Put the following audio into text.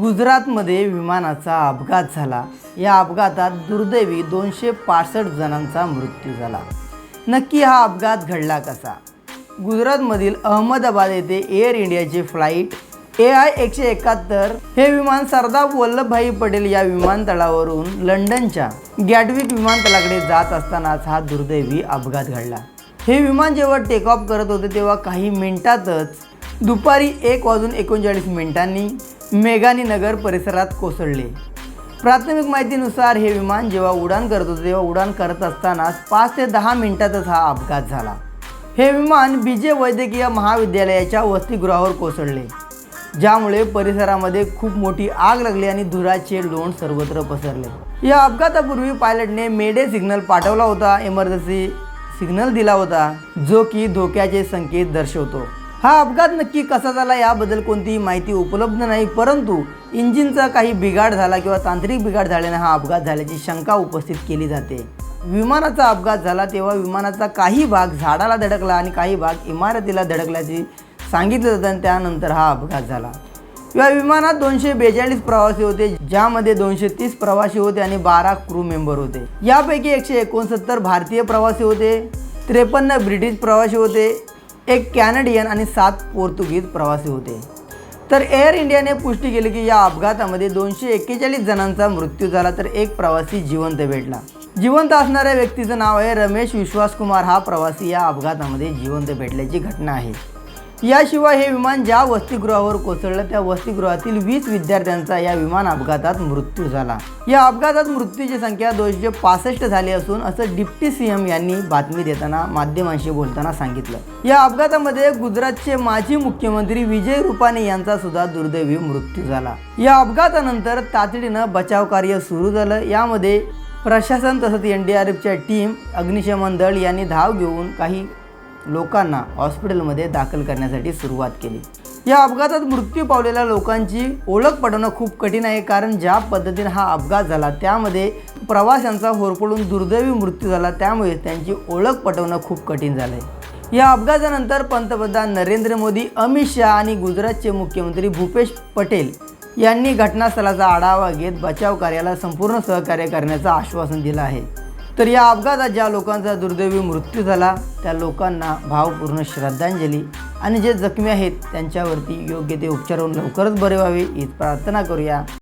गुजरातमध्ये विमानाचा अपघात झाला. या अपघातात दुर्दैवी दोनशे पासष्ट जणांचा मृत्यू झाला. नक्की हा अपघात घडला कसा? गुजरातमधील अहमदाबाद येथे एअर इंडियाचे फ्लाईट ए आय एकशे एकाहत्तर हे विमान सरदार वल्लभभाई पटेल या विमानतळावरून लंडनच्या गॅटविक विमानतळाकडे जात असतानाच हा दुर्दैवी अपघात घडला. हे विमान जेव्हा टेक ऑफ करत होते तेव्हा काही मिनिटातच दुपारी एक वाजून एकोणचाळीस मिनिटांनी मेघानी नगर परिसरात कोसळले. प्राथमिक माहितीनुसार हे विमान जेव्हा उडान करत होते तेव्हा उडान करत असतानाच पाच ते दहा मिनिटातच हा अपघात झाला. हे विमान बीजे वैद्यकीय महाविद्यालयाच्या वसतिगृहावर कोसळले ज्यामुळे परिसरामध्ये खूप मोठी आग लागली आणि धुराचे लोण सर्वत्र पसरले. या अपघातापूर्वी पायलटने मेडे सिग्नल पाठवला होता इमर्जन्सी सिग्नल दिला होता जो की धोक्याचे संकेत दर्शवतो. हा अपघात नक्की कसा झाला याबद्दल कोणतीही माहिती उपलब्ध नाही परंतु इंजिनचा काही बिघाड झाला किंवा तांत्रिक बिघाड झाल्याने हा अपघात झाल्याची शंका उपस्थित केली जाते. विमानाचा अपघात झाला तेव्हा विमानाचा काही भाग झाडाला धडकला आणि काही भाग इमारतीला धडकल्याचे सांगितलं जातं आणि त्यानंतर हा अपघात झाला. या विमानात दोनशे बेचाळीस प्रवासी होते ज्यामध्ये दोनशे तीस प्रवासी होते आणि बारा क्रू मेंबर होते. यापैकी एकशे एकोणसत्तर भारतीय प्रवासी होते त्रेपन्न ब्रिटिश प्रवासी होते एक कॅनडियन आणि सात पोर्तुगीज प्रवासी होते. तर एअर इंडियाने पुष्टी केली की या अपघातामध्ये दोनशे एक्केचाळीस जणांचा मृत्यू झाला तर एक प्रवासी जिवंत भेटला. जिवंत असणाऱ्या व्यक्तीचं नाव आहे रमेश विश्वास कुमार हा प्रवासी या अपघातामध्ये जिवंत भेटल्याची घटना आहे. याशिवाय हे विमान ज्या वसतिगृहावर कोसळलं त्या वसतिगृहातील वीस विद्यार्थ्यांचा या विमान अपघातात मृत्यू झाला. या अपघातात मृत्यूची संख्या दोनशे पासष्ट झाली असून असं डिप्टी सीएम यांनी बातमी देताना माध्यमांशी बोलताना सांगितलं. या अपघातामध्ये गुजरातचे माजी मुख्यमंत्री विजय रुपानी यांचा सुद्धा दुर्दैवी मृत्यू झाला. या अपघातानंतर तातडीनं बचाव कार्य सुरू झालं. यामध्ये प्रशासन तसंच एन डी आर एफच्या टीम अग्निशमन दल यांनी धाव घेऊन काही लोकांना हॉस्पिटलमध्ये दाखल करण्यासाठी सुरुवात केली. या अपघातात मृत्यू पावलेल्या लोकांची ओळख पटवणं खूप कठीण आहे कारण ज्या पद्धतीने हा अपघात झाला त्यामध्ये प्रवाशांचा होरपडून दुर्दैवी मृत्यू झाला त्यामुळे त्यांची ओळख पटवणं खूप कठीण झालं आहे या अपघातानंतर पंतप्रधान नरेंद्र मोदी अमित शहा आणि गुजरातचे मुख्यमंत्री भूपेश पटेल यांनी घटनास्थळाचा आढावा घेत बचाव कार्याला संपूर्ण सहकार्य करण्याचं आश्वासन दिलं आहे. तर या अपघातात ज्या लोकांचा दुर्दैवी मृत्यू झाला त्या लोकांना भावपूर्ण श्रद्धांजली आणि जे जखमी आहेत त्यांच्यावरती योग्य ते उपचार होऊन लवकरच बरे व्हावे हीच प्रार्थना करूया.